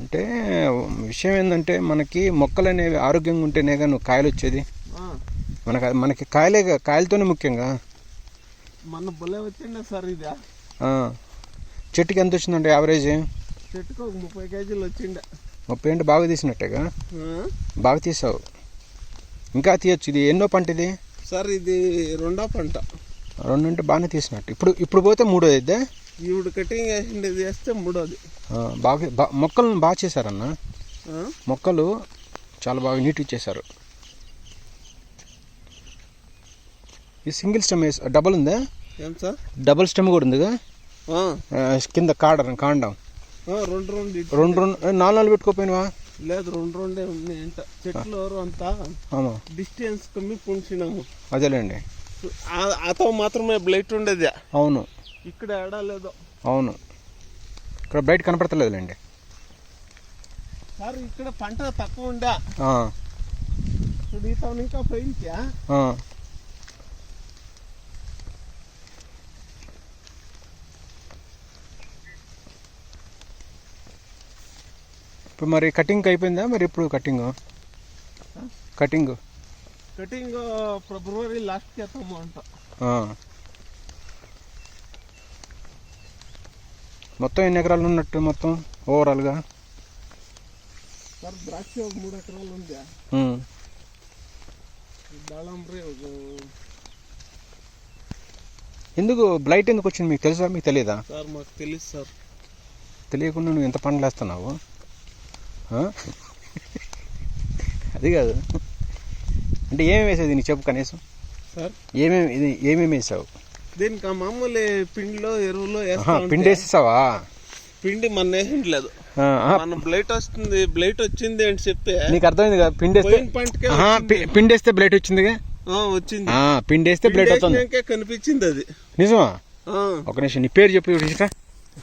అంటే విషయం ఏంటంటే మనకి మొక్కలు అనేవి ఆరోగ్యంగా ఉంటేనే కానీ నువ్వు కాయలు వచ్చేది మనకి మనకి కాయలే కాయలతోనే ముఖ్యంగా మొన్న భలే వచ్చిండే సార్ ఇది. చెట్టుకి ఎంత వచ్చిందంటే యావరేజ్? చెట్టుకు ఒక ముప్పై కేజీలు వచ్చిండే. ముప్పై ఏంటి? బాగా తీసినట్టేగా బాగా తీసావు. ఇంకా తీయచ్చు. ఇది ఎన్నో పంట ఇది? సార్ ఇది రెండో పంట. రెండు అంటే బాగానే తీసినట్టు. ఇప్పుడు ఇప్పుడు పోతే మూడో ఇద్దే ఈవిడ కటింగ్ వేస్తే మూడోది. బాగా బా మొక్కలను బాగా చేశారన్న. మొక్కలు చాలా బాగా నీట్గా చేశారు. ఈ సింగిల్ స్టెమ్ డబల్ ఉందా? ఏం సార్? డబుల్ స్టెమ్ కూడా ఉందిగా? కింద కాడ. కాండం రెండు రెండు. రెండు రెండు నాలుగు నాలుగు పెట్టుకోపోయినవా? లేదు రెండు రెండే ఉన్నాయి అంట. చెట్లు అంతా డిస్టెన్స్ కమ్మి పుంచినాము. అదేలేండి. అతో మాత్రమే బ్లైట్ ఉండేది. అవును. ఇక్కడ ఎడా లేదు. అవును. ఇక్కడ బయట కనపడతలేదులేండి సార్ ఇక్కడ పంట తక్కువ ఆ, ఇప్పుడు ఈ టౌన్ ఇంకా పోయించా. ఇప్పుడు మరి కటింగ్ అయిపోయిందా? మరి ఇప్పుడు cutting? Cutting. Cutting February last అంట. ఆ. మొత్తం ఎన్ని ఎకరాలు ఉన్నట్టు మొత్తం ఓవరాల్గా సార్ ద్రాక్ష ఒక మూడు ఎకరాలు ఉంది. దాళంబ్రి ఒక ఎందుకు బ్లైట్ ఎందుకు వచ్చింది మీకు తెలుసా? మీకు తెలియదా సార్ మాకు తెలుసు సార్. తెలియకుండా నువ్వు ఎంత పండ్లు వేస్తున్నావు? అది కాదు. అంటే ఏమేమి వేసేది నీకు చెప్పు కనీసం. సార్? ఏమేమి ఇది ఏమేమి వేసావు? దీనికి ఆ మామూలు పిండిలో ఎరువులో వేస్తా పిండి వేసేసావా? పిండి మన వేసిండలేదు మన బ్లైట్ వస్తుంది బ్లైట్ వచ్చింది అని చెప్పి నీకు అర్థమైంది కదా పిండి వేస్తే పిండి వేస్తే బ్లైట్ వచ్చిందిగా? వచ్చింది. పిండి వేస్తే బ్లైట్ వేసినాకే కనిపించింది అది. నిజమా? ఒక నిమిషం నీ పేరు చెప్పు.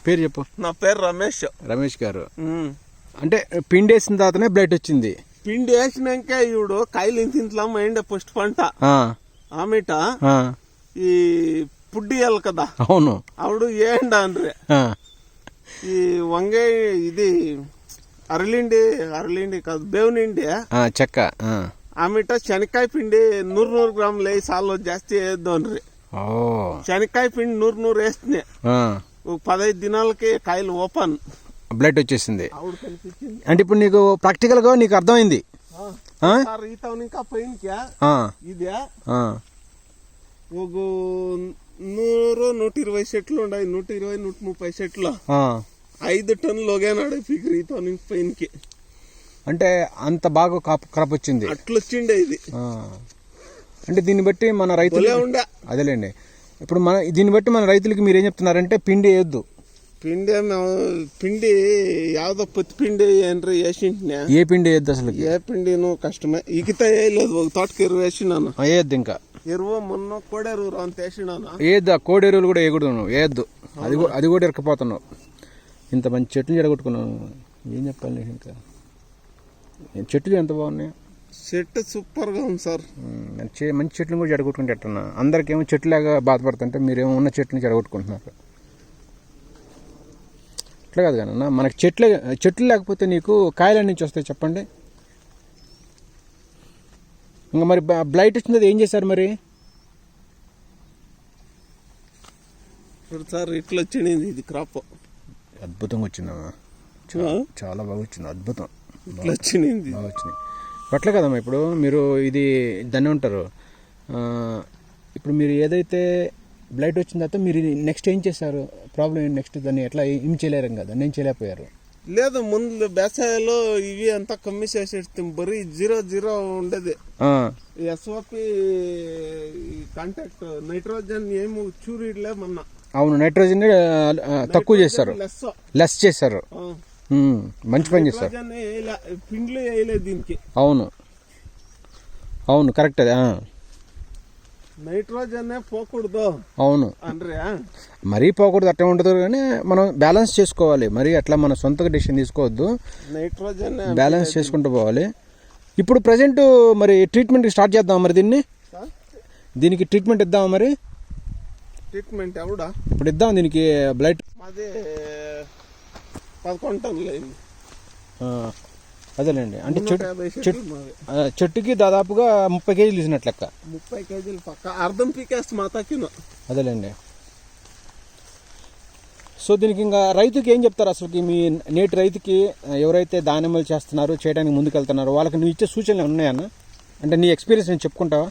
పేరు చెప్పు. నా పేరు రమేష్. రమేష్ గారు. అంటే పిండి వేసిన తర్వాతనే బ్లైట్ వచ్చింది. పిండి వేసినాక ఇవిడు కాయలు ఇంతింతలా మైండ్ ఫస్ట్ పంట. ఆమెట ఈ పుడ్డి కదా. అవును. ఆవిడు ఏండ అండ్రే ఈ వంగే ఇది అరలిండి అరలిండి కాదు బేవునిండి. చెక్క ఆమెట శనక్కాయ పిండి నూరు నూరు గ్రాములు వేసి సార్లు జాస్తి వేద్దు శనక్కాయ పిండి నూరు నూరు వేస్తున్నాయి పదహైదు దినాలకి కాయలు ఓపెన్. బ్లడ్ వచ్చేసింది. అంటే ఇప్పుడు నీకు ప్రాక్టికల్గా నీకు అర్థమైంది. టౌన్ ఇదే. ఒక నూరు నూట ఇరవై సెట్లు ఉన్నాయి. నూట ఇరవై నూట ముప్పై సెట్లు. ఐదు టన్నులు ఒకేనాడు ఫిగర్ టౌన్ పైనకి అంటే అంత బాగా కాపు క్రాప్ వచ్చింది. అట్లొచ్చిండే ఇది. ఆ. అంటే దీన్ని బట్టి మన రైతులు ఉండే. అదేలేండి. ఇప్పుడు మన దీన్ని బట్టి మన రైతులకి మీరు ఏం చెప్తున్నారంటే పిండి వేయొద్దు. పిండి మేము పిండి ಯಾವ್ದೋ పత్తి పిండి ಏನ್ರಿ వేసింటున్నా ఏ పిండి వేయద్దు అసలు ఏ పిండిను కష్టమే ఇకితే వేయలేదు ఒక తోటకి ఎరువు వేసినాను వేయద్దు ఇంకా ఎరువు మొన్న కోడెరువు అంత వేసినాను వేయద్దు ఆ కోడి ఎరువులు కూడా వేయకూడదు నువ్వు వేయద్దు అది కూడా అది కూడా ఇరకపోతున్నావు ఇంత మంచి చెట్లు చెడగొట్టుకున్నావు ఏం చెప్పాలి ఇంకా చెట్లు ఎంత బాగున్నాయి చెట్టు సూపర్గా ఉంది సార్ మంచి చెట్లు కూడా జడగొట్టుకుంటే ఎట్టన్నా అందరికేమో చెట్లాగా బాధపడుతుంటే మీరేమో ఉన్న చెట్లు చెడగొట్టుకుంటున్నారు అట్లా కాదు కానీ మనకి చెట్లే చెట్లు లేకపోతే నీకు కాయలు నుంచి వస్తాయి చెప్పండి. ఇంకా మరి బ్లైట్ వచ్చింది ఏం చేశారు మరి? సార్ ఇట్లా వచ్చింది ఇది క్రాప్ అద్భుతంగా వచ్చిందమ్మా చాలా బాగా వచ్చింది అద్భుతం. ఇట్లా వచ్చింది బాగా వచ్చినాయి అట్లే కదమ్మా ఇప్పుడు మీరు ఇది దాన్ని ఉంటారు. ఇప్పుడు మీరు ఏదైతే బ్లైట్ వచ్చిన తర్వాత మీరు నెక్స్ట్ ఏం చేశారు? ప్రాబ్లం నెక్స్ట్ దాన్ని ఎట్లా ఏం చేయలేరు కదా నేను చేయలేకపోయారు. లేదు ముందు బేసాయలో ఇవి అంతా కమ్మి చేసేది బరీ జీరో జీరో ఉండేది. ఎస్ఓపి కాంటాక్ట్ నైట్రోజన్ ఏమి చూరిలే మొన్న. అవును నైట్రోజన్ తక్కువ చేస్తారు లెస్ చేశారు. మంచి పని చేస్తారు పిండ్లు వేయలేదు దీనికి. అవును. అవును కరెక్ట్ అదే నైట్రోజన్ పోకూడదు. అవును. మరీ పోకూడదు అట్లా ఉండదు కానీ మనం బ్యాలెన్స్ చేసుకోవాలి. మరి అట్లా మన సొంతగా డిసిషన్ తీసుకోవద్దు. నైట్రోజన్ బ్యాలెన్స్ చేసుకుంటూ పోవాలి. ఇప్పుడు ప్రజెంట్ మరి ట్రీట్మెంట్ స్టార్ట్ చేద్దాం మరి దీన్ని? దీనికి ట్రీట్మెంట్ ఇద్దాం మరి? ట్రీట్మెంట్ ఎవడా? ఇప్పుడు ఇద్దాం దీనికి బ్లడ్ మాది పదకొండు టన్నులు అయింది అదేలేండి. అంటే చెట్టు చెట్టుకి దాదాపుగా ముప్పై కేజీలు తీసినట్లు లెక్క. ముప్పై కేజీలు పక్క. అర్ధం పీకేస్తే మాతాకిను అదేలేండి. సో దీనికి ఇంకా రైతుకి ఏం చెప్తారు అసలుకి? మీ నేటి రైతుకి ఎవరైతే దానిమ్మలు చేస్తున్నారు చేయడానికి ముందుకు వెళ్తున్నారు వాళ్ళకి నువ్వు ఇచ్చే సూచనలు ఉన్నాయన్న అంటే నీ ఎక్స్పీరియన్స్ నేను చెప్పుకుంటావా?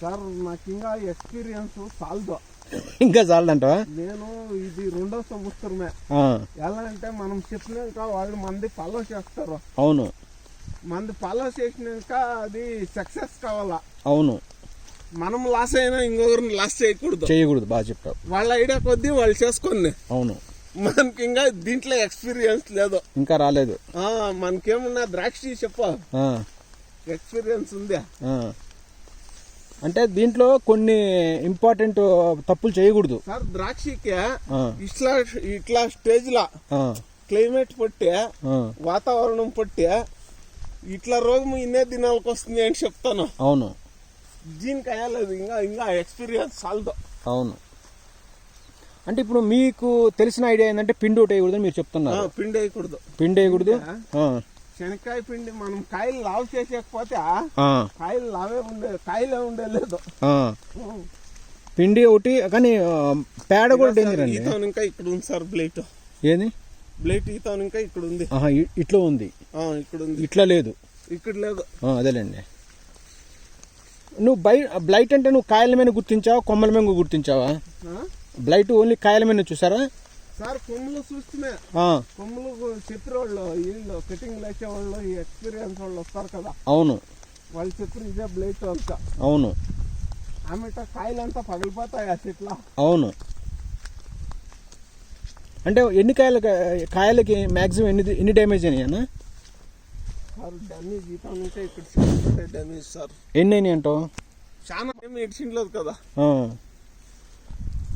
సార్ నాకు ఇంకా ఎక్స్పీరియన్స్ సాల్దో. ఇంకా చాలదంటావా నేను ఇది రెండో సంవత్సరమే. ఎలా అంటే మనం చెప్పినాక వాళ్ళు మంది ఫాలో చేస్తారు. అవును. మంది ఫాలో చేసినాక అది సక్సెస్ కావాలా? అవును. మనం లాస్ అయినా ఇంకొకరిని లాస్ చేయకూడదు. చేయకూడదు బాగా చెప్పావు. వాళ్ళ ఐడియా కొద్దీ వాళ్ళు చేసుకొని. అవును. మనకి ఇంకా దీంట్లో ఎక్స్పీరియన్స్ లేదు. ఇంకా రాలేదు. మనకేమన్నా ద్రాక్ష చెప్ప. ఎక్స్పీరియన్స్ ఉంది. అంటే దీంట్లో కొన్ని ఇంపార్టెంట్ తప్పులు చేయకూడదు. సార్ ద్రాక్షకి ఇట్లా ఇట్లా స్టేజ్ లా క్లైమేట్ పట్టి వాతావరణం పట్టి ఇట్లా రోగం ఇన్నే దినాలకు వస్తుంది అని చెప్తాను. అవును. దీనికి అయ్యలేదు ఇంకా ఇంకా ఎక్స్పీరియన్స్ చాలదు. అవును. అంటే ఇప్పుడు మీకు తెలిసిన ఐడియా ఏంటంటే పిండి ఒకటి వేయకూడదని మీరు చెప్తున్నారు. పిండి వేయకూడదు. పిండి వేయకూడదు? శనక్కాయ పిండి మనం కాయలు లావు చేసేకపోతే కాయలు లావే ఉండే కాయలే ఉండే లేదు. ఆ. పిండి ఒకటి కానీ పేడ కూడా డేంజర్ అండి ఈతోన్ ఇంకా ఇక్కడ ఉంది సార్ బ్లేట్ ఏది? బ్లేట్ ఈతోన్ ఇంకా ఇక్కడ ఉంది. ఇట్లా ఉంది. ఇక్కడ ఉంది. ఇట్లా లేదు. ఇక్కడ లేదు. అదేలేండి. నువ్వు బై బ్లైట్ అంటే నువ్వు కాయల మీద గుర్తించావా కొమ్మల మీద గుర్తించావా? బ్లైట్ ఓన్లీ కాయల మీద చూసారా? సార్ కొమ్ములు చూస్తున్నా. కొమ్ములు చెప్పేవాళ్ళు వీళ్ళు కటింగ్ లేచే వాళ్ళు ఈ ఎక్స్పీరియన్స్ వాళ్ళు వస్తారు కదా. అవును. వాళ్ళు చెప్పిన ఇదే బ్లేట్ అంతా అవును. ఆమెట కాయలంతా పగిలిపోతాయి ఆ చెట్ల. అవును. అంటే ఎన్ని కాయల కాయలకి మ్యాక్సిమం ఎన్ని ఎన్ని డ్యామేజ్ అయినాయన్నా? సార్ డ్యామేజ్ ఈతం ఇంకా ఇక్కడ డ్యామేజ్ సార్. ఎన్ని అయినాయి అంటావు చాలా ఏమి ఇడిచిండలేదు కదా.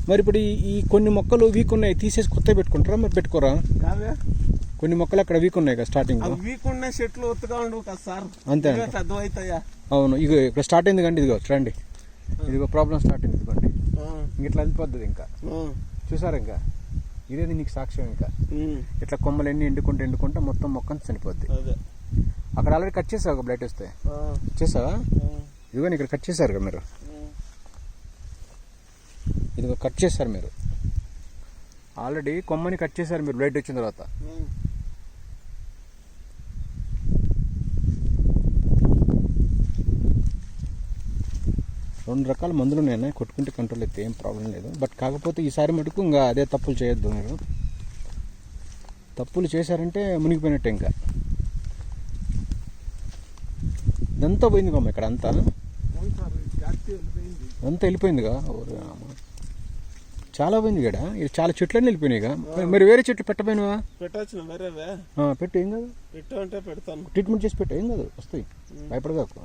మరి ఇప్పుడు ఈ- కొన్ని మొక్కలు వీక్ ఉన్నాయి తీసేసి కొత్తవి పెట్టుకుంటారా? మరి పెట్టుకోరా? కొన్ని మొక్కలు అక్కడ వీక్ ఉన్నాయి కదా స్టార్టింగ్ వీక్ ఉన్న చెట్లు ఒత్తుగా ఉండవు కదా సార్. అంతే అవును ఇక ఇక్కడ స్టార్ట్ అయింది కండి ఇదిగో చూడండి. ఇదిగో ప్రాబ్లం స్టార్ట్ అయింది ఇదిగోండి ఇట్లా వెళ్ళిపోద్ది ఇంకా. చూసారు ఇంకా? ఇదేది నీకు సాక్ష్యం ఇంకా. ఇట్లా కొమ్మలు ఎన్ని ఎండుకుంటే ఎండుకుంటే మొత్తం మొక్కని చనిపోద్ది. అక్కడ ఆల్రెడీ కట్ చేసావు బ్లైట్ వస్తే? చేసావా? ఆ, ఇదిగో ఇక్కడ కట్ చేశారు కదా మీరు. ఇదిగో కట్ చేశారు మీరు. ఆల్రెడీ కొమ్మని కట్ చేశారు మీరు బ్లైట్ వచ్చిన తర్వాత. రెండు రకాల మందులు ఉన్నాయి కొట్టుకుంటే కంట్రోల్ అయితే ఏం ప్రాబ్లం లేదు. బట్ కాకపోతే ఈసారి మటుకు ఇంకా అదే తప్పులు చేయొద్దు మీరు. తప్పులు చేశారంటే మునిగిపోయినట్టే ఇంకా. ఇదంతా పోయింది కొమ్మ ఇక్కడ అంతా. ఇది అంతా వెళ్ళిపోయిందిగా. చాలా పోయింది ఇక్కడ ఇది చాలా చెట్లన్నీ వెళ్ళిపోయినాయిగా మరి- మరి వేరే చెట్లు పెట్టపోయినవా పెట్టచ్చు వేరేవే పెట్టు ఏం కాదు. పెట్టు అంటే పెడతాను. ట్రీట్మెంట్ చేసి పెట్టు ఏం కాదు వస్తాయి. భయపడగాకు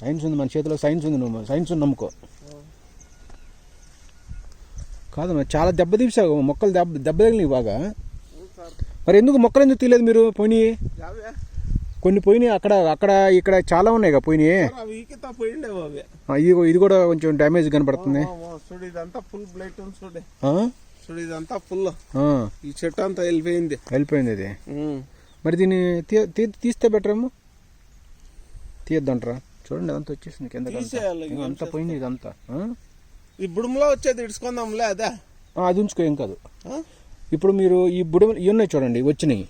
సైన్స్ ఉంది మన చేతిలో సైన్స్ ఉంది నువ్వు సైన్స్ ఉంది నమ్ముకో. కాదు చాలా దెబ్బ తీసావు మొక్కలు దెబ్బ దెబ్బ తగిలినాయి బాగా. మరి ఎందుకు మొక్కలు ఎందుకు తీయలేదు మీరు పోయినాయి కొన్ని పోయినాయి అక్కడ అక్కడ ఇక్కడ చాలా ఉన్నాయి కదా పోయినాయి. ఇది కూడా కొంచెం డ్యామేజ్ కనపడుతుంది. చూడు ఇదంతా ఫుల్ బ్లైట్ ఉంది చూడు? చూడు ఇదంతా ఫుల్ ఈ చెట్టు అంతా వెళ్ళిపోయింది. వెళ్ళిపోయింది ఉమ్. మరి దీన్ని తీ- తీస్తే బెటర్ ఏమో? తీయద్దంటారా? చూడండి అదంతా వచ్చేసింది కింద అంతా పోయింది ఇదంతా? ఈ బుడుములో వచ్చేది ఇడుచుకుందాంలే అదే. అది ఉంచుకో ఏం కాదు? ఇప్పుడు మీరు ఈ బుడ ఇవి ఉన్నాయి చూడండి వచ్చినాయి.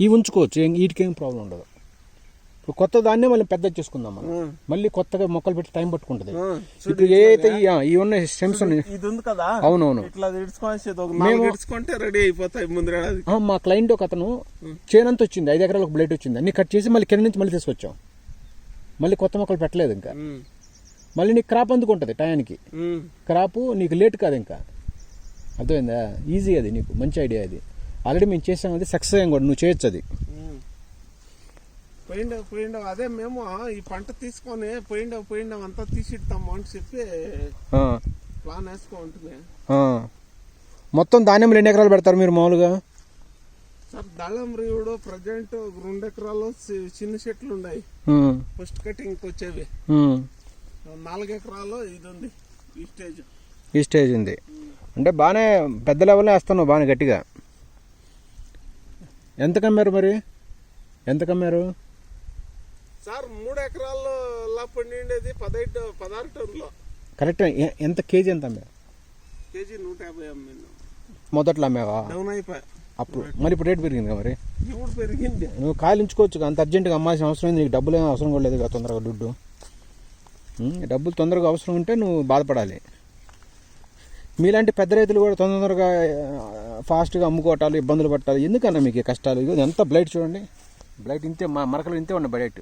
ఇవి ఉంచుకోవచ్చు వీటికి ఏం ప్రాబ్లం ఉండదు. ఇప్పుడు కొత్త దాన్నే మళ్ళీ పెద్ద చేసుకుందాం మనం. మళ్ళీ కొత్తగా మొక్కలు పెట్టి టైం పట్టుకుంటుంది. ఇప్పుడు ఏ అయితే ఈ- ఉన్నాయి స్టెమ్స్ ఉన్నాయి. ఇది ఉంది కదా? అవునవును. రెడీ అయిపోతాయి ముందు మా క్లయింట్ ఒక అతను చేనంత వచ్చింది. ఐదు ఎకరాలకు బ్లైట్ వచ్చింది. అన్ని కట్ చేసి మళ్ళీ కింద నుంచి మళ్ళీ తీసుకొచ్చాం. మళ్ళీ కొత్త మొక్కలు పెట్టలేదు ఇంకా. మళ్ళీ నీకు క్రాప్ అందుకుంటుంది టయానికి. క్రాపు నీకు లేట్ కాదు ఇంకా. అర్థమైందా? ఈజీ అది నీకు. మంచి ఐడియా అది. ఆల్రెడీ మేము చేసాం అది సక్సెస్ అయ్యాం కూడా. నువ్వు చేయొచ్చు అది. పోయిండవు పోయిండవు. అదే మేము ఈ పంట తీసుకొని పోయిండవు పోయిండవు అంతా తీసిడతాము అని చెప్పి ప్లాన్ వేసుకో ఉంటుంది. మొత్తం ధాన్యంలో ఎన్ని ఎకరాలు పెడతారు మీరు మామూలుగా? సార్ దాళం రీవుడు ప్రజెంట్ రెండు ఎకరాలు చిన్న చెట్లు ఉన్నాయి. ఫస్ట్ కటింగ్ వచ్చేవి. నాలుగు ఎకరాలు ఇది ఉంది ఈ స్టేజ్. ఈ స్టేజ్ ఉంది. అంటే బాగానే పెద్ద లెవెల్లో వేస్తున్నావు బాగానే గట్టిగా. ఎంత కమ్మారు మరి? ఎంత కమ్మారు? సార్ మూడు ఎకరాల్లో పండిండేది పదహైదు పదహారు టన్నులు. కరెక్ట్ ఎంత కేజీ ఎంత అమ్మావు కేజీ నూట యాభై అమ్మింది మొదట్లో అమ్మావా? డౌన్ అయిపోయా. అప్పుడు మరి ఇప్పుడు రేట్ పెరిగింది కదా మరి? ఇప్పుడు పెరిగింది. నువ్వు కాయలు ఉంచుకోవచ్చు అంత అర్జెంటుగా అమ్మాల్సిన అవసరం ఉంది నీకు డబ్బులు ఏం అవసరం కూడా లేదు కదా తొందరగా దుడ్డు. డబ్బులు తొందరగా అవసరం ఉంటే నువ్వు బాధపడాలి. మీలాంటి పెద్ద రైతులు కూడా తొందర తొందరగా ఫాస్ట్గా అమ్ముకోవటాలు ఇబ్బందులు పట్టాలి. ఎందుకన్నా మీకు కష్టాలు? ఇగో ఎంత బ్లైట్ చూడండి. బ్లైట్ ఇంతే మా మరకలు ఇంతే ఉన్నాయి బ్లైట్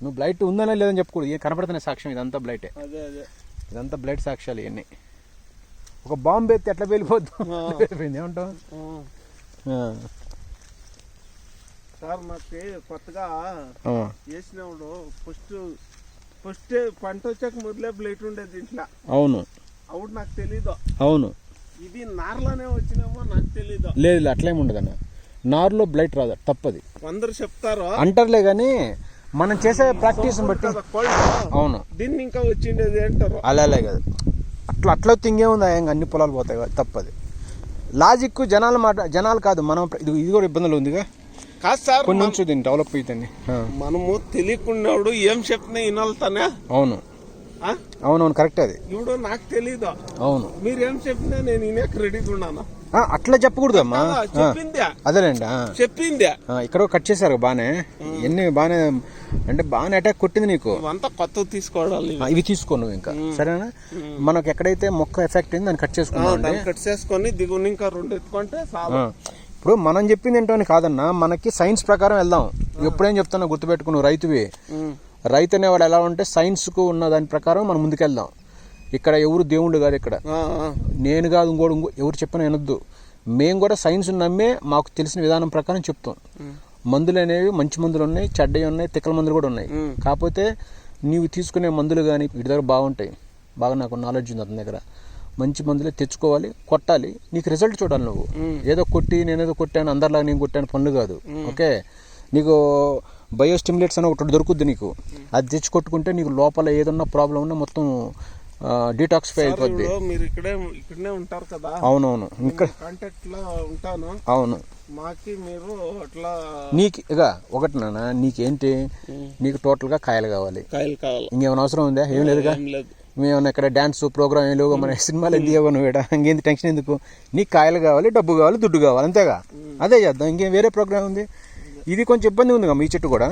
నువ్వు బ్లైట్ ఉందనే లేదని చెప్పకూడదు ఏం కనపడుతున్న సాక్ష్యం ఇదంతా బ్లైటే అదే అదే. ఇదంతా బ్లైట్ సాక్ష్యాలు ఇవన్నీ. ఒక బాంబు ఎత్తి ఎట్లా వెళ్ళిపోద్దు. వెళ్ళిపోయింది ఏమంటావు? సార్ నాకు కొత్తగా ఆ, వేసినప్పుడు ఫస్ట్ ఫస్ట్ పంట వచ్చాక మొదలే బ్లైట్ ఉండేది దీంట్లో. అవును. అప్పుడు నాకు తెలీదు. అవును. ఇది నార్లోనే వచ్చినామో నాకు తెలీదు. లేదు అట్లేం ఉండదన్న. నారులో బ్లైట్ రాదు తప్పది. అందరు చెప్తారు? అంటారులే కానీ మనం చేసే ప్రాక్టీస్ బట్టి. అవును. దీన్ని ఇంకా వచ్చిండేది అంటారు అలాగే కాదు. అట్లా అట్లా తింగే ఉంది ఇంకా అన్ని పొలాలు పోతాయి కదా, తప్పది. లాజిక్ జనాల మాట జనాలు కాదు మనం ఇది ఇది కూడా ఇబ్బందులు ఉందిగా. కాదు సార్ నుంచి దీన్ని డెవలప్ అవుతుంది మనము తెలియకున్నాడు ఏం చెప్తున్నా వినాలతానే? అవును. అవునవును కరెక్ట్ అది. ఇప్పుడు నాకు తెలీదు? అవును. మీరేం చెప్పినా నేను వినేక రెడీగా ఉన్నాను? అట్లా చెప్పకూడదు అమ్మా ఆ, చెప్పిందే. అదేలేండి ఇక్కడ కట్ చేశారు బాగానే ఎన్ని బాగానే అంటే బాగానే అటాక్ కొట్టింది నీకు. ఇవంతా కొత్తగా తీసుకోవడాలి ఆ, ఇవి తీసుకో నువ్వు ఇంకా. సరేనా? మనకు ఎక్కడైతే మొక్క ఎఫెక్ట్ అయింది దాన్ని కట్ చేసుకున్నాం కట్ చేసుకొని దిగుని ఇంకా రెండు ఎత్తుకుంటే. ఇప్పుడు మనం చెప్పింది ఏంటో అని కాదన్నా మనకి సైన్స్ ప్రకారం వెళ్దాం. ఎప్పుడేం చెప్తున్నా గుర్తుపెట్టుకున్నావు రైతువి. రైతు అనేవాడు ఎలా ఉంటే సైన్స్కు ఉన్న దాని ప్రకారం మనం ముందుకెళ్దాం. ఇక్కడ ఎవరు దేవుళ్ళు కాదు ఇక్కడ. నేను కాదు ఇంకోటి ఇంకో ఎవరు చెప్పినా వినొద్దు. మేము కూడా సైన్స్ నమ్మే మాకు తెలిసిన విధానం ప్రకారం చెప్తాం. మందులు అనేవి మంచి మందులు ఉన్నాయి చెడ్డవి ఉన్నాయి తిక్కల మందులు కూడా ఉన్నాయి. కాకపోతే నీవు తీసుకునే మందులు కానీ వీటి దగ్గర బాగుంటాయి. బాగా నాకు నాలెడ్జ్ ఉంది అతని దగ్గర. మంచి మందులే తెచ్చుకోవాలి కొట్టాలి. నీకు రిజల్ట్ చూడాలి నువ్వు. ఏదో కొట్టి నేనేదో కొట్టాను అందరిలాగా నేను కొట్టాను పనులు కాదు. ఓకే? నీకు బయోస్టిమ్యులేట్స్ అని ఒకటి దొరుకుద్ది నీకు. అది తెచ్చి కొట్టుకుంటే నీకు లోపల ఏదన్నా ప్రాబ్లం ఉన్నా మొత్తం డీటాక్సిఫై అయిపోద్ది మీరు ఇక్కడే ఇక్కడనే ఉంటారు కదా? అవునవును. ఇక్కడ కాంటాక్ట్లో ఉంటాను. అవును. మాకి మీరు అట్లా నీకు ఇక ఒకటి నాన్న నీకేంటి? నీకు టోటల్గా కాయలు కావాలి. కాయలు కావాలి. ఇంకేమైనా అవసరం ఉందా? ఏం లేదుగా? మేమన్నా ఇక్కడ డ్యాన్స్ ప్రోగ్రామ్ ఏం లేవు మన సినిమాలు ఎందుకు ఇవ్వవు నువ్వు ఈడ? ఇంకేంది టెన్షన్ ఎందుకు? నీకు కాయలు కావాలి డబ్బు కావాలి దుడ్డు కావాలి అంతేగా? అదే చేద్దాం. ఇంకేం వేరే ప్రోగ్రామ్ ఉంది? ఇది కొంచెం ఇబ్బంది ఉంది మీ చెట్టు కూడా.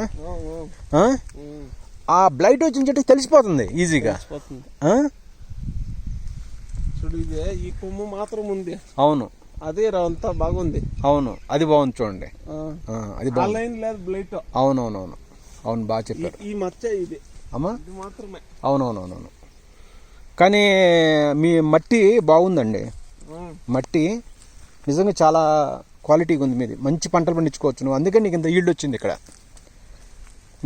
ఆ, బ్లైట్ వచ్చిన చెట్టుకి తెలిసిపోతుంది ఈజీగా? చూడు ఇదే ఈ కొమ్ము మాత్రం ఉంది. అవును. అదే అంతా బాగుంది. అవును అది బాగుంది చూడండి. అది లైన్ లేదు బ్లైట్. అవునవునవును. అవును బాగా చెప్పారు. ఈ మచ్చ ఇది. అమ్మా? మాత్రమే. అవునవునవునవును. కానీ మీ మట్టి బాగుందండి. మట్టి నిజంగా చాలా క్వాలిటీగా ఉంది మీది. మంచి పంటలు పండించుకోవచ్చు నువ్వు. అందుకే నీకు ఇంత ఈల్డ్ వచ్చింది ఇక్కడ.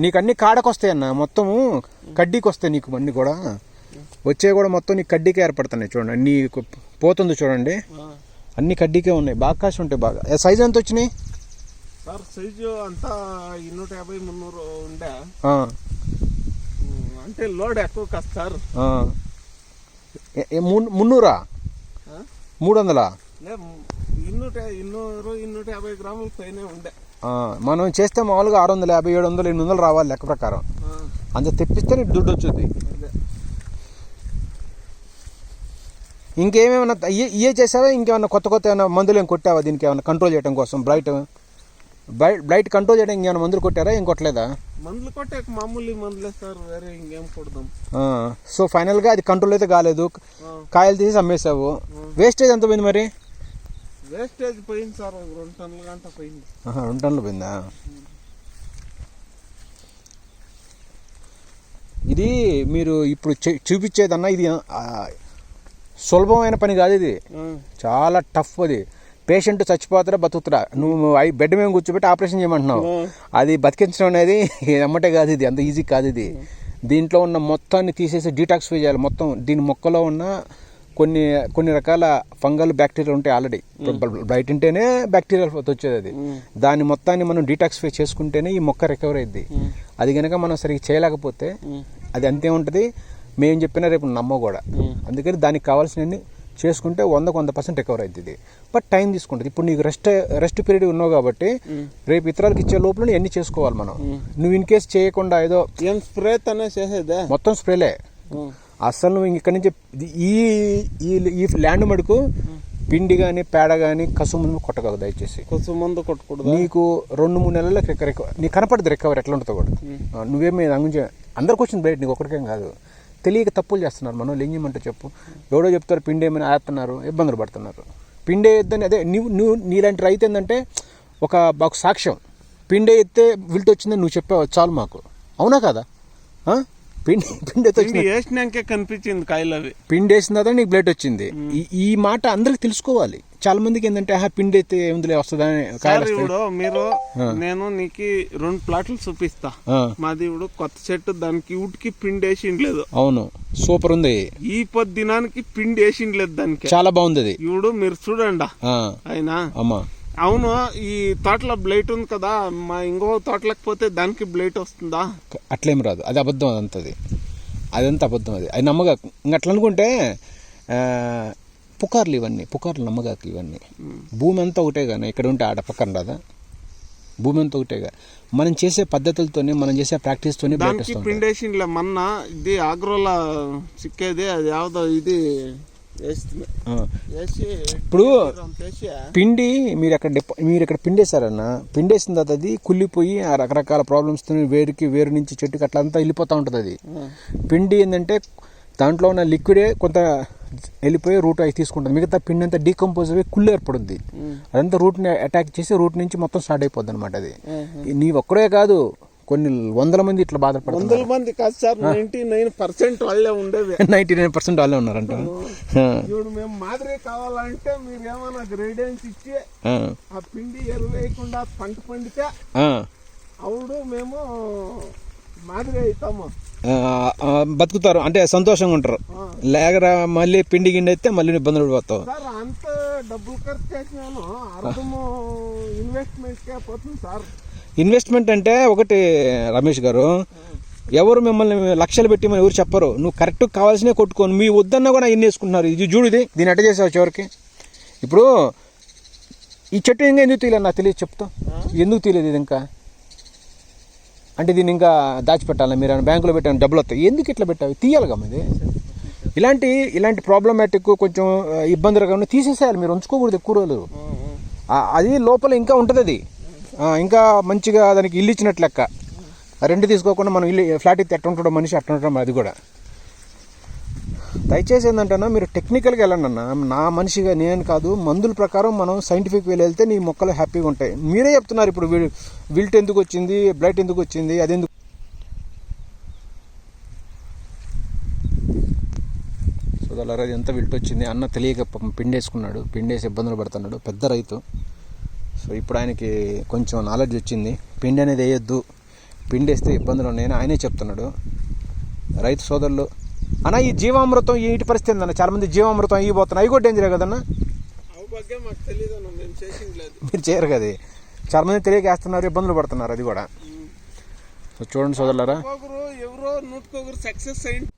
నీకు అన్ని కాడకు వస్తాయి అన్న మొత్తము కడ్డీకి వస్తాయి నీకు అన్ని కూడా. వచ్చే కూడా మొత్తం నీకు కడ్డీకే ఏర్పడుతున్నాయి చూడండి. అన్ని పోతుంది చూడండి. అన్ని కడ్డీకే ఉన్నాయి. బాగా కాసి ఉంటాయి బాగా. సైజ్ ఎంత వచ్చినాయి? సార్ సైజు అంతా ఇన్నూట యాభై మున్నూరు ఉండే. అంటే లోడ్ ఎక్కువ కాదు సార్. మున్నూరా? మూడు వందలా? ఇన్నూట ఇన్నూరు ఇన్నూట యాభై గ్రాముల పైనే ఉండే. మనం చేస్తే మామూలుగా ఆరు వందల యాభై ఏడు వందలు ఎనిమిది వందలు రావాలి లెక్క ప్రకారం. అంత తెప్పిస్తే నీకు దుడ్డు వచ్చింది. ఇంకేమేమన్నా ఇయే ఇయే చేసావా ఇంకేమన్నా కొత్త కొత్త ఏమైనా మందులు ఏం కొట్టావా దీనికి ఏమైనా కంట్రోల్ చేయడం కోసం? బ్లైట్ బ్లైట్ బ్లైట్ కంట్రోల్ చేయడం ఇంకేమైనా మందులు కొట్టారా? ఏం కొట్టలేదా? మందులు కొట్టే మామూలు మందులే సార్ వేరే ఇంకేం కొడదాం. సో ఫైనల్గా అది కంట్రోల్ అయితే కాలేదు. కాయలు తీసి అమ్మేసావు వేస్టేజ్ ఎంత పోయింది మరి? వేస్టేజ్ పోయింది సార్ రెండు టన్నుల గంట పోయింది. రెండు టన్నులు పోయిందా? ఇది మీరు ఇప్పుడు చూపించేదన్నా ఇది సులభమైన పని కాదు ఇది. చాలా టఫ్ అది. పేషెంట్ చచ్చిపోతారా బతుకుతారా? నువ్వు ఐ బెడ్ మీద కూర్చోబెట్టి ఆపరేషన్ చేయమంటున్నావు. అది బతికించడం అనేది ఎమ్మటే కాదు ఇది అంత ఈజీ కాదు ఇది. దీంట్లో ఉన్న మొత్తాన్ని తీసేసి డీటాక్సిఫై చేయాలి మొత్తం దీని మొక్కలో ఉన్న కొన్ని కొన్ని రకాల ఫంగల్ బ్యాక్టీరియా ఉంటాయి ఆల్రెడీ. బయట ఉంటేనే బ్యాక్టీరియల్ వచ్చేది అది దాని మొత్తాన్ని మనం డీటాక్సిఫై చేసుకుంటేనే ఈ మొక్క రికవర్ అయింది అది కనుక మనం సరిగ్గా చేయలేకపోతే అది అంతే ఉంటుంది. మేము చెప్పినా రేపు నమ్మ కూడా అందుకని దానికి కావాల్సినవి చేసుకుంటే వందకు వంద పర్సెంట్ రికవర్ అవుతుంది బట్ టైం తీసుకుంటుంది. ఇప్పుడు నీకు రెస్ట్ రెస్ట్ పీరియడ్ ఉన్నావు కాబట్టి రేపు ఇతరులకు ఇచ్చే లోపల ఎన్ని చేసుకోవాలి మనం? నువ్వు ఇన్ కేస్ చేయకుండా ఏదో ఏం స్ప్రే తనే చేసేదే? మొత్తం స్ప్రేలే. అసలు నువ్వు ఇక్కడి నుంచి ఈ ఈ ఈ ల్యాండ్ మడుకు పిండి కానీ పేడ కానీ కసుము ముందు కొట్టగలదు దయచేసి. కొంచెం మందు కొట్టకూడదు? నీకు రెండు మూడు రిక- నీకు కనపడదు రికవర్ ఎట్లా ఉంటుందో కూడా. నువ్వేమీ గురించి అందరికి వచ్చింది బయట నీకు ఒకరికేం కాదు. తెలియక తప్పులు చేస్తున్నారు. మనం చేయమంటే చెప్పు. ఎవడో చెప్తారు పిండి ఏమైనా ఆడుతున్నారు ఇబ్బందులు పడుతున్నారు. పిండి వేయద్దని అదే నువ్వు నువ్వు నీలాంటి రైతు ఏంటంటే ఒక ఒక సాక్ష్యం. పిండి ఎత్తే విల్ట్ వచ్చిందని నువ్వు చెప్పావు చాలు మాకు. అవునా కదా? పిండి పిండి వేసినాకే కనిపించింది కాయలు అవి పిండి వేసిన తర్వాత నీకు బ్లడ్ వచ్చింది. ఈ- మాట అందరికి తెలుసుకోవాలి. చాలా మందికి ఏంటంటే ఆ పిండి అయితే ఏముందిలే వస్తుందని. ఇప్పుడు మీరు నేను నీకు రెండు ప్లాట్లు చూపిస్తా. మాది ఇప్పుడు కొత్త చెట్టు దానికి ఉటికి పిండి వేసిండలేదు. అవును సూపర్ ఉంది. ఈ పొద్దు దినానికి పిండి వేసిండలేదు దానికి. చాలా బాగుంది ఇప్పుడు మీరు చూడండి. ఆ, అయినా అమ్మా. అవును ఈ తోటలో బ్లైట్ ఉంది కదా మా ఇంకో తోటలకు పోతే దానికి బ్లైట్ వస్తుందా? అట్లేం రాదు. అది అబద్ధం అదంతది. అదంతా అబద్ధం అది. అది నమ్మగా ఇంక అట్లా అనుకుంటే పుకార్లు ఇవన్నీ పుకార్లు నమ్మగాకు ఇవన్నీ. భూమి అంతా ఒకటే కానీ ఇక్కడ ఉంటే ఆడ పక్కన రాదా? భూమి అంతా ఒకటేగా మనం చేసే పద్ధతులతోనే మనం చేసే ప్రాక్టీస్తోనే బయట దానికి వస్తాం పిండి వేసిండ్లే మొన్న ఇది ఆగ్రోలా చిక్కేది అది యావదో ఇది ఇప్పుడు పిండి మీరు అక్కడ మీరు ఇక్కడ పిండేశారన్న పిండేసిన తర్వాత అది కుళ్ళిపోయి ఆ రకరకాల ప్రాబ్లమ్స్తో వేరుకి వేరు నుంచి చెట్టుకి అట్లా అంతా వెళ్ళిపోతూ ఉంటుంది అది. పిండి ఏంటంటే దాంట్లో ఉన్న లిక్విడే కొంత వెళ్ళిపోయి రూట్ అవి తీసుకుంటుంది. మిగతా పిండి అంతా డీకంపోజ్ అయ్యి కుళ్ళు ఏర్పడుద్ది. అదంతా రూట్ని అటాక్ చేసి రూట్ నుంచి మొత్తం స్టార్ట్ అయిపోద్ది అనమాట అది. నీ ఒక్కడే కాదు కొన్ని వందల మంది ఇట్లా బాధపడుతున్నారు. వందల మంది కాదు సార్ నైన్టీ నైన్ పర్సెంట్ వాళ్ళే ఉండేది నైంటీ నైన్ పర్సెంట్ వాళ్ళే ఉన్నారంట. ఇప్పుడు మేము మాదిరి కావాలంటే మీరు ఏమైనా గ్రేడియన్స్ ఇచ్చి ఆ, పిండి ఎరువు వేయకుండా పంట పండితే. అప్పుడు మేము మాదిరి అవుతాము. బతుకుతారు. అంటే సంతోషంగా ఉంటారు. లేకరా మళ్ళీ పిండి గిండి అయితే మళ్ళీ ఇబ్బందులు పడిపోతావు. అంత డబ్బులు ఖర్చు చేసినాను. అర్థము ఇన్వెస్ట్మెంట్ కే పోతుంది సార్. ఇన్వెస్ట్మెంట్ అంటే ఒకటి రమేష్ గారు ఎవరు మిమ్మల్ని లక్షలు పెట్టి మన ఎవరు చెప్పరు. నువ్వు కరెక్ట్ కావాల్సినే కొట్టుకోను. మీ వద్దన్నా కూడా ఇన్ని వేసుకుంటున్నారు. ఇది చూడు ఇది. దీన్ని ఎట్ట చేసావు చివరికి? ఇప్పుడు ఈ చెట్టు ఇంకా ఎందుకు తీయలేదు? నాకు తెలియదు. చెప్తా. ఎందుకు తీయలేదు ఇది ఇంకా? అంటే దీన్ని ఇంకా దాచిపెట్టాలి? మీరు బ్యాంకులో పెట్టాను డబ్బులు వస్తాయి. ఎందుకు ఇట్లా పెట్టావి? తీయాలిగా ఇది? ఇలాంటి ఇలాంటి ప్రాబ్లమాటిక్ కొంచెం ఆ, ఇబ్బందులుగా ఉన్న తీసేసేయాలి. మీరు ఉంచుకోకూడదు ఎక్కువ రోజులు. అది లోపల ఇంకా ఉంటుంది అది. ఇంకా మంచిగా దానికి ఇల్లు ఇచ్చినట్లు లెక్క. రెండు తీసుకోకుండా మనం ఇల్లు ఫ్లాట్ ఇస్తే ఎట్ట ఉంటాడో మనిషి అట్ట ఉంటాం అది కూడా. దయచేసి ఏంటంటే మీరు టెక్నికల్గా వెళ్ళండి అన్న. నా మనిషిగా నేను కాదు మందుల ప్రకారం మనం సైంటిఫిక్ వేలు వెళ్తే నీ మొక్కలు హ్యాపీగా ఉంటాయి. మీరే చెప్తున్నారు ఇప్పుడు విల్ట్ ఎందుకు వచ్చింది బ్లైట్ ఎందుకు వచ్చింది అది ఎందుకు చూడాలరా ఎంత విల్ట్ వచ్చింది? అన్న తెలియక పిండేసుకున్నాడు పిండేసి ఇబ్బందులు పడుతున్నాడు. పెద్ద రైతు. సో ఇప్పుడు ఆయనకి కొంచెం నాలెడ్జ్ వచ్చింది. పిండి అనేది వేయొద్దు. పిండి వేస్తే ఇబ్బందులు ఉన్నాయని ఆయనే చెప్తున్నాడు. రైతు సోదరులు అన్న ఈ జీవామృతం ఏంటి పరిస్థితి అన్న చాలామంది జీవామృతం అయిపోతున్నాయి అవి కూడా డేంజరే కదన్నా? మీరు చేయరు కదా. చాలామంది మంది తెలియకేస్తున్నారు ఇబ్బందులు పడుతున్నారు. అది కూడా. సో చూడండి సోదరులారా. ఎవరో సక్సెస్ అయింది.